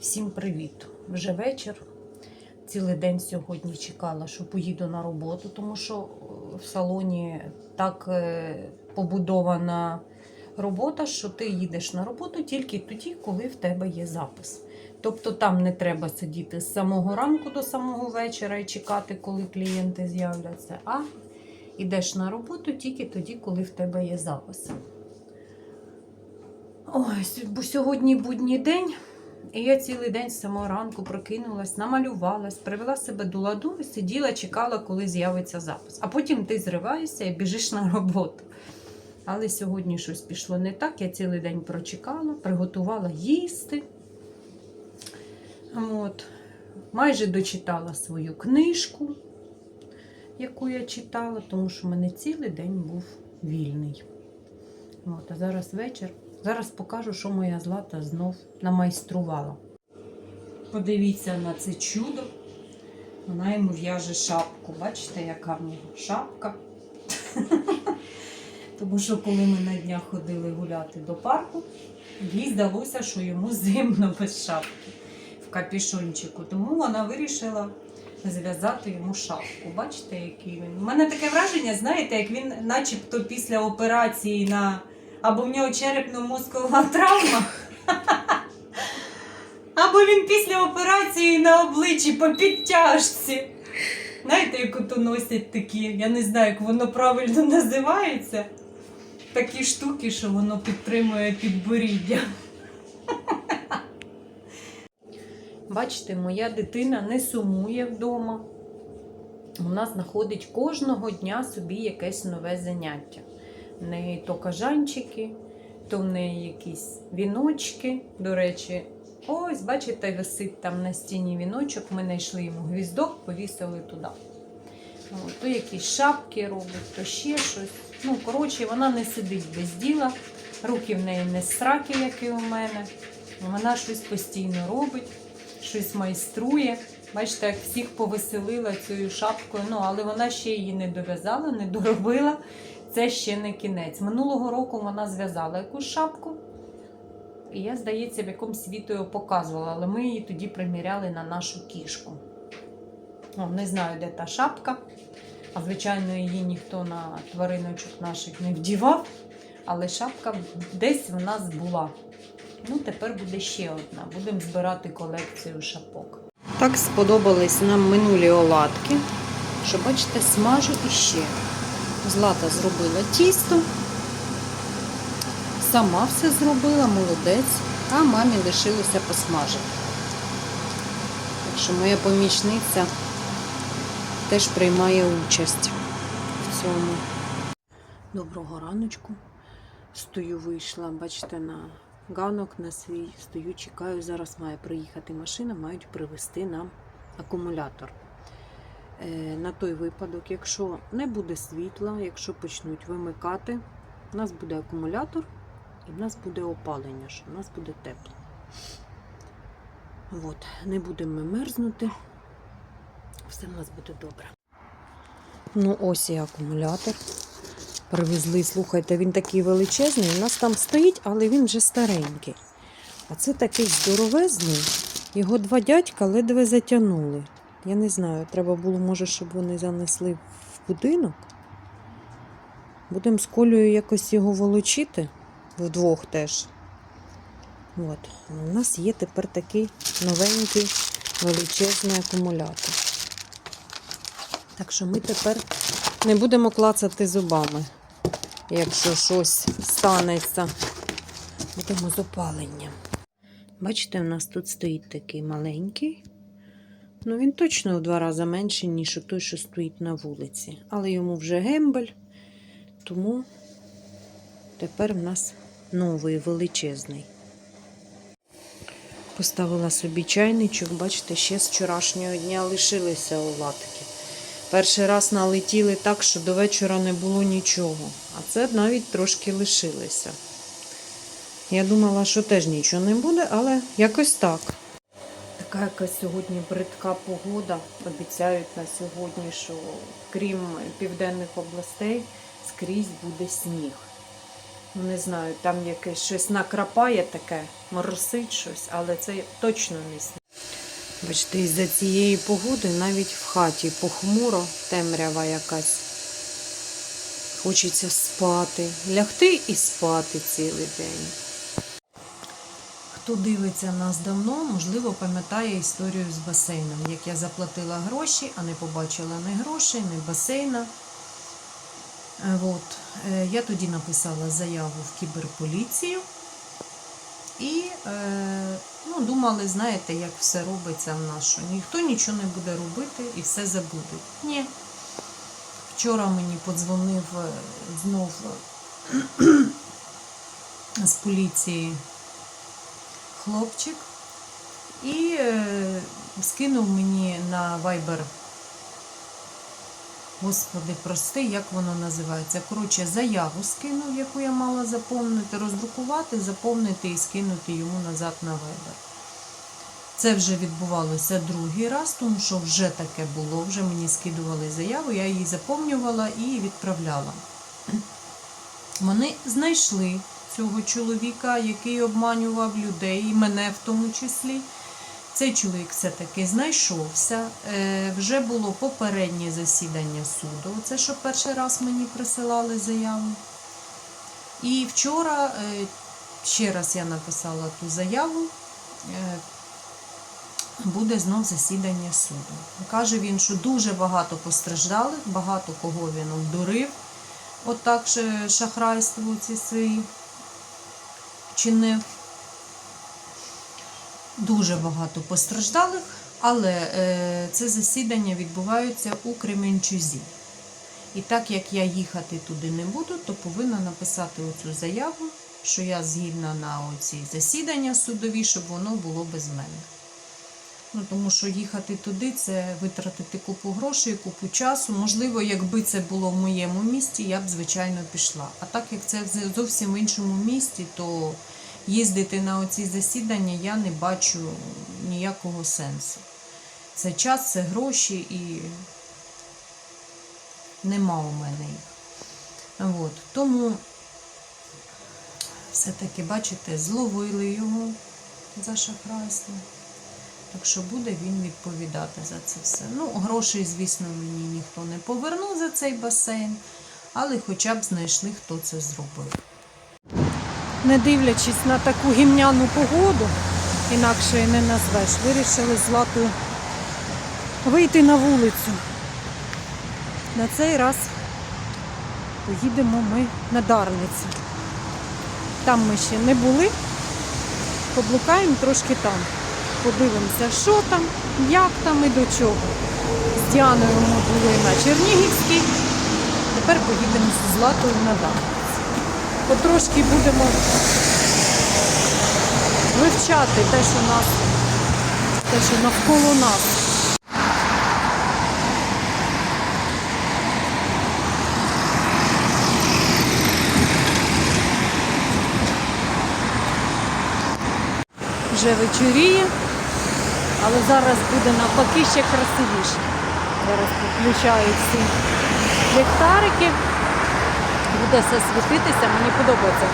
Всім привіт! Вже вечір. Цілий день сьогодні чекала, що поїду на роботу, тому що е, в салоні так е, побудована робота, що ти їдеш на роботу тільки тоді, коли в тебе є запис. Тобто там не треба сидіти з самого ранку до самого вечора і чекати, коли клієнти з'являться, а йдеш на роботу тільки тоді, коли в тебе є запис. Ой, сьогодні будній день. І я цілий день з самого ранку прокинулась, намалювалась, привела себе до ладу і сиділа, чекала, коли з'явиться запис. А потім ти зриваєшся і біжиш на роботу. Але сьогодні щось пішло не так. Я цілий день прочекала, приготувала їсти. От. Майже дочитала свою книжку, яку я читала, тому що в мене цілий день був вільний. От, а зараз вечір. Зараз покажу, що моя злата знов намайструвала. Подивіться на це чудо. Вона йому в'яже шапку. Бачите, яка в нього шапка. Тому що коли ми на днях ходили гуляти до парку, їй здалося, що йому зимно без шапки в капішончику. Тому вона вирішила зв'язати йому шапку. Бачите, який він. У мене таке враження, знаєте, як він начебто після операції на або в нього черепно-мозкова травма. Або він після операції на обличчі по підтяжці. Знаєте, як ото носять такі, я не знаю, як воно правильно називається. Такі штуки, що воно підтримує підборіддя. Бачите, моя дитина не сумує вдома. Вона знаходить кожного дня собі якесь нове заняття. В неї то кажанчики, то в неї якісь віночки. До речі, ось, бачите, висить там на стіні віночок. Ми знайшли йому гвіздок, повісили туди. То якісь шапки робить, то ще щось. Ну, коротше, вона не сидить без діла, руки в неї не сраки, як і у мене. Вона щось постійно робить, щось майструє. Бачите, як всіх повеселила цією шапкою. Ну, але вона ще її не дов'язала, не доробила. Це ще не кінець. Минулого року вона зв'язала якусь шапку. І я, здається, в якомусь відео показувала, але ми її тоді приміряли на нашу кішку. О, не знаю, де та шапка. А звичайно, її ніхто на твариночок наших не вдівав. Але шапка десь в нас була. Ну, тепер буде ще одна. Будемо збирати колекцію шапок. Так сподобались нам минулі оладки, що, бачите, смажу іще. Злата зробила тісто, сама все зробила, молодець, а мамі лишилося посмажити. Так що моя помічниця теж приймає участь в цьому. Доброго раночку. Стою, вийшла, бачите, на ганок на свій. Стою, чекаю. Зараз має приїхати машина, мають привезти нам акумулятор. Е, На той випадок, якщо не буде світла, якщо почнуть вимикати, у нас буде акумулятор і в нас буде опалення, що в нас буде тепло. От, не будемо ми мерзнути. Все в нас буде добре. Ну, ось і акумулятор. Привезли, слухайте, він такий величезний. У нас там стоїть, але він вже старенький. А це такий здоровезний. Його два дядька ледве затягнули. Я не знаю, треба було, може, щоб вони занесли в будинок. Будемо з колею якось його волочити вдвох теж. От. У нас є тепер такий новенький величезний акумулятор. Так що ми тепер не будемо клацати зубами, якщо щось станеться. Будемо з опаленням. Бачите, у нас тут стоїть такий маленький. Ну, він точно в два рази менший, ніж той, що стоїть на вулиці. Але йому вже гембель, тому тепер в нас новий величезний. Поставила собі чайничок, бачите, ще з вчорашнього дня лишилися оладки. Перший раз налетіли так, що до вечора не було нічого. А це навіть трошки лишилися. Я думала, що теж нічого не буде, але якось так. Така якась сьогодні бридка погода. Обіцяють на сьогодні, що крім південних областей, скрізь буде сніг. Ну, Не знаю, там якесь щось накрапає таке, моросить щось, але це точно не сніг. Бачите, із-за цієї погоди навіть в хаті похмуро, темрява якась. Хочеться спати, лягти і спати цілий день. Хто дивиться нас давно, можливо, пам'ятає історію з басейном, як я заплатила гроші, а не побачила ні грошей, ні басейна. Е, От. Е, Я тоді написала заяву в кіберполіцію. І е, ну, думали, знаєте, як все робиться в нас, що ніхто нічого не буде робити і все забуде. Ні. Вчора мені подзвонив знов з поліції хлопчик і е, скинув мені на Viber. Господи, прости, як воно називається. Коротше, заяву скинув, яку я мала заповнити, роздрукувати, заповнити і скинути йому назад на Viber. Це вже відбувалося другий раз, тому що вже таке було. Вже мені скидували заяву, я її заповнювала і відправляла. Вони знайшли цього чоловіка, який обманював людей, і мене в тому числі. Цей чоловік все-таки знайшовся. Е, вже було попереднє засідання суду. Це що перший раз мені присилали заяву. І вчора е, ще раз я написала ту заяву. Е, буде знов засідання суду. Каже він, що дуже багато постраждалих, багато кого він обдурив. Отак же шахрайство ці свої чинив. Дуже багато постраждалих, але е, це засідання відбувається у Кременчузі. І так як я їхати туди не буду, то повинна написати оцю заяву, що я згідна на оці засідання судові, щоб воно було без мене. Ну, тому що їхати туди це витратити купу грошей, купу часу. Можливо, якби це було в моєму місті, я б, звичайно, пішла. А так як це зовсім в іншому місті, то їздити на оці засідання я не бачу ніякого сенсу. Це час, це гроші і нема у мене їх. От. Тому все-таки, бачите, зловили його за шахрайство. Так що буде він відповідати за це все. Ну, грошей, звісно, мені ніхто не повернув за цей басейн, але хоча б знайшли, хто це зробив. Не дивлячись на таку гімняну погоду, інакше і не назвеш, вирішили з Златою вийти на вулицю. На цей раз поїдемо ми на Дарницю. Там ми ще не були, поблукаємо трошки там. Подивимося, що там, як там і до чого. З Діаною ми були на Чернігівській, тепер поїдемо з Златою на Дарницю. Потрошки будемо вивчати те, що нас, те, що навколо нас. Вже вечоріє, але зараз буде навпаки ще красивіше. Зараз включають всі ліхтарики буде все світитися, мені подобається.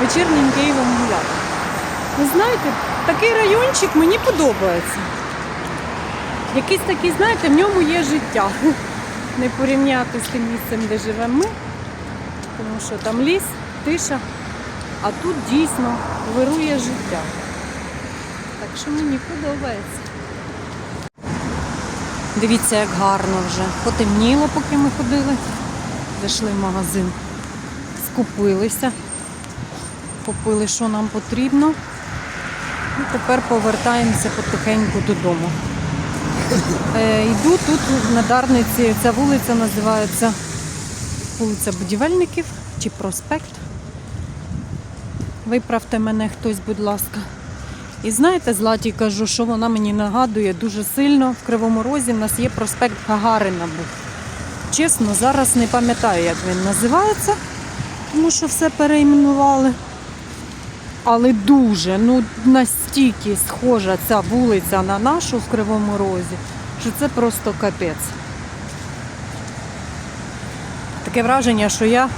Вечірнім Києвом гуляти. Ви знаєте, такий райончик мені подобається. Якийсь такий, знаєте, в ньому є життя. Не порівняти з тим місцем, де живемо ми, тому що там ліс, тиша, а тут дійсно вирує життя. Так що мені подобається. Дивіться, як гарно вже. Потемніло, поки ми ходили. Зайшли в магазин, скупилися, купили, що нам потрібно. І тепер повертаємося потихеньку додому. Е, йду тут на Дарниці, ця вулиця називається вулиця Будівельників чи проспект. Виправте мене хтось, будь ласка. І знаєте, Златі кажу, що вона мені нагадує дуже сильно. В Кривому Розі в нас є проспект Гагарина був. Чесно, зараз не пам'ятаю, як він називається, тому що все перейменували. Але дуже, ну настільки схожа ця вулиця на нашу в Кривому Розі, що це просто капець. Таке враження, що я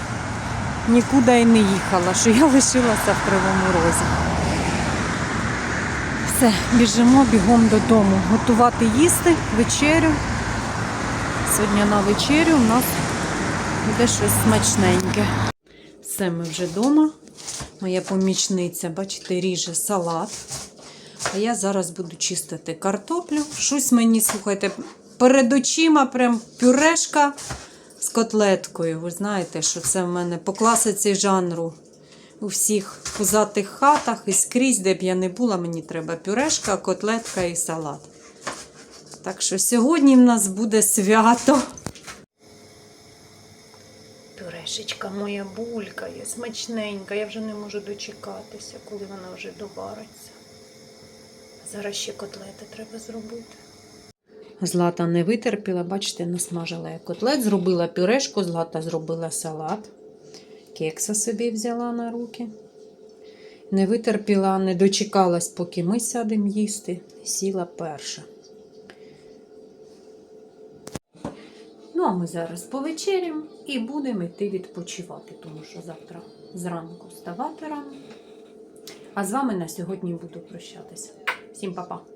нікуди і не їхала, що я лишилася в Кривому Розі. Все, біжимо бігом додому. Готувати їсти, вечерю. Сьогодні на вечерю у нас буде щось смачненьке. Все, ми вже вдома. Моя помічниця, бачите, ріже салат. А я зараз буду чистити картоплю. Щось мені, слухайте, перед очима прям пюрешка з котлеткою. Ви знаєте, що це в мене по класиці жанру. У всіх пузатих хатах і скрізь, де б я не була, мені треба пюрешка, котлетка і салат. Так що сьогодні в нас буде свято. Пюрешечка моя булькає, смачненька. Я вже не можу дочекатися, коли вона вже довариться. Зараз ще котлети треба зробити. Злата не витерпіла, бачите, насмажила я котлет, зробила пюрешку, Злата зробила салат. Кекса собі взяла на руки. Не витерпіла, не дочекалась, поки ми сядемо їсти. Сіла перша. Ну, а ми зараз повечеряємо і будемо йти відпочивати, тому що завтра зранку вставати рано. А з вами на сьогодні буду прощатися. Всім па-па!